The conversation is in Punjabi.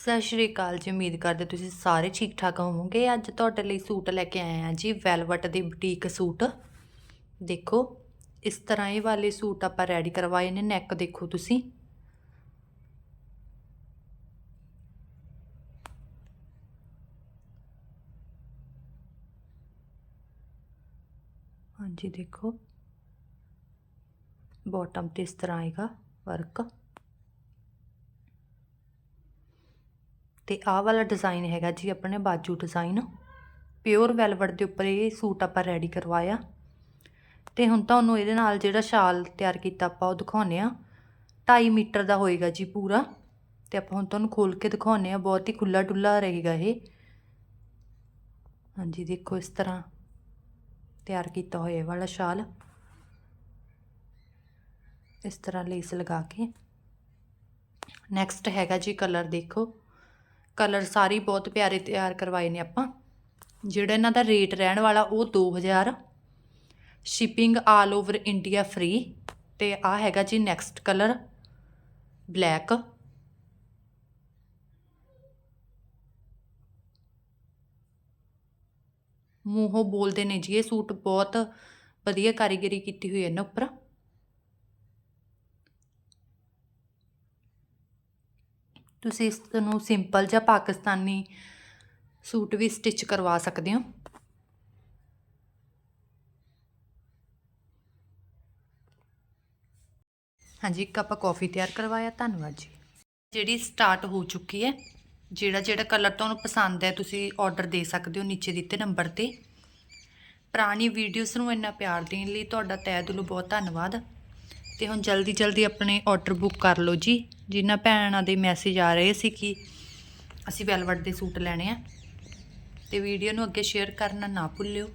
ਸਤਿ ਸ਼੍ਰੀ ਅਕਾਲ ਜੀ, ਉਮੀਦ ਕਰਦੇ ਤੁਸੀਂ ਸਾਰੇ ਠੀਕ ਠਾਕ ਹੋਵੋਗੇ। ਅੱਜ ਤੁਹਾਡੇ ਲਈ ਸੂਟ ਲੈ ਕੇ ਆਏ ਆ ਜੀ, ਵੈਲਵਟ ਦੇ ਬੁਟੀਕ ਸੂਟ। ਦੇਖੋ, ਇਸ ਤਰ੍ਹਾਂ ਇਹ ਵਾਲੇ ਸੂਟ ਆਪਾਂ ਰੈਡੀ ਕਰਵਾਏ ਨੇ ਨੈਕ ਦੇਖੋ ਤੁਸੀਂ। ਹਾਂਜੀ, ਦੇਖੋ। ਬਾਟਮ ਤੇ ਇਸ ਤਰ੍ਹਾਂ ਆਏਗਾ ਵਰਕ ਤੇ ਆਹ ਵਾਲਾ ਡਿਜ਼ਾਈਨ ਹੈਗਾ ਜੀ ਆਪਣੇ ਬਾਜੂ ਡਿਜ਼ਾਈਨ ਪਿਓਰ ਵੈਲਵਟ ਦੇ ਉੱਪਰ ਇਹ ਸੂਟ ਆਪਾਂ ਰੈਡੀ ਕਰਵਾਇਆ। ਤੇ ਹੁਣ ਤੁਹਾਨੂੰ ਇਹਦੇ ਨਾਲ ਜਿਹੜਾ ਸ਼ਾਲ ਤਿਆਰ ਕੀਤਾ ਆਪਾਂ ਉਹ ਦਿਖਾਉਨੇ ਆ 2.5 ਮੀਟਰ ਦਾ ਹੋਏਗਾ ਜੀ ਪੂਰਾ। ਤੇ ਆਪਾਂ ਹੁਣ ਤੁਹਾਨੂੰ ਖੋਲ ਕੇ ਦਿਖਾਉਨੇ ਆ ਬਹੁਤ ਹੀ ਖੁੱਲਾ ਡੁੱਲਾ ਰਹੇਗਾ ਇਹ। ਹਾਂਜੀ, ਦੇਖੋ ਇਸ ਤਰ੍ਹਾਂ ਤਿਆਰ ਕੀਤਾ ਹੋਇਆ ਵਾਲਾ ਸ਼ਾਲ। ਇਸ ਤਰ੍ਹਾਂ ਲੇਸ ਲਗਾ ਕੇ। ਨੈਕਸਟ ਹੈਗਾ ਜੀ ਕਲਰ ਦੇਖੋ। ਕਲਰ ਸਾਰੇ ਬਹੁਤ ਪਿਆਰੇ ਤਿਆਰ ਕਰਵਾਏ ਨੇ ਆਪਾਂ। ਜਿਹੜਾ ਇਹਨਾਂ ਦਾ ਰੇਟ ਰਹਿਣ ਵਾਲਾ ਉਹ 2000 shipping all over India free ਤੇ ਆ ਹੈਗਾ ਜੀ ਨੈਕਸਟ ਕਲਰ ਬਲੈਕ ਮੂੰਹੋਂ ਬੋਲਦੇ ਨੇ ਜੀ ਇਹ ਸੂਟ ਬਹੁਤ ਵਧੀਆ ਕਾਰੀਗਰੀ ਕੀਤੀ ਹੋਈ ਹੈ ਇਹਨਾਂ ਉੱਪਰ। ਤੁਸੀਂ ਇਸ ਨੂੰ ਸਿੰਪਲ ਜਾਂ ਪਾਕਿਸਤਾਨੀ ਸੂਟ ਵੀ ਸਟਿਚ ਕਰਵਾ ਸਕਦੇ ਹੋ। ਹਾਂਜੀ, ਇੱਕ ਆਪਾਂ ਕਾਫੀ ਤਿਆਰ ਕਰਵਾਇਆ, ਧੰਨਵਾਦ ਜੀ। ਜਿਹੜੀ ਸਟਾਰਟ ਹੋ ਚੁੱਕੀ ਹੈ, ਜਿਹੜਾ ਜਿਹੜਾ ਕਲਰ ਤੁਹਾਨੂੰ ਪਸੰਦ ਹੈ, ਤੁਸੀਂ ਆਰਡਰ ਦੇ ਸਕਦੇ ਹੋ ਨੀਚੇ ਦਿੱਤੇ ਨੰਬਰ ਤੇ। ਪੁਰਾਣੀ ਵੀਡੀਓਜ਼ ਨੂੰ ਇੰਨਾ ਪਿਆਰ ਦੇਣ ਲਈ ਤੁਹਾਡਾ ਤਹਿ ਦਿਲੋਂ ਬਹੁਤ ਧੰਨਵਾਦ। ਤੇ ਹੁਣ ਜਲਦੀ ਜਲਦੀ ਆਪਣੇ ਆਰਡਰ ਬੁੱਕ ਕਰ ਲਓ ਜੀ। ਜਿਨ੍ਹਾਂ ਭੈਣਾਂ ਦੇ ਮੈਸੇਜ ਆ ਰਹੇ ਸੀ ਕਿ ਅਸੀਂ ਵੈਲਵਟ ਦੇ ਸੂਟ ਲੈਣੇ ਆ। ਤੇ ਵੀਡੀਓ ਨੂੰ ਅੱਗੇ ਸ਼ੇਅਰ ਕਰਨਾ ਨਾ ਭੁੱਲਿਓ।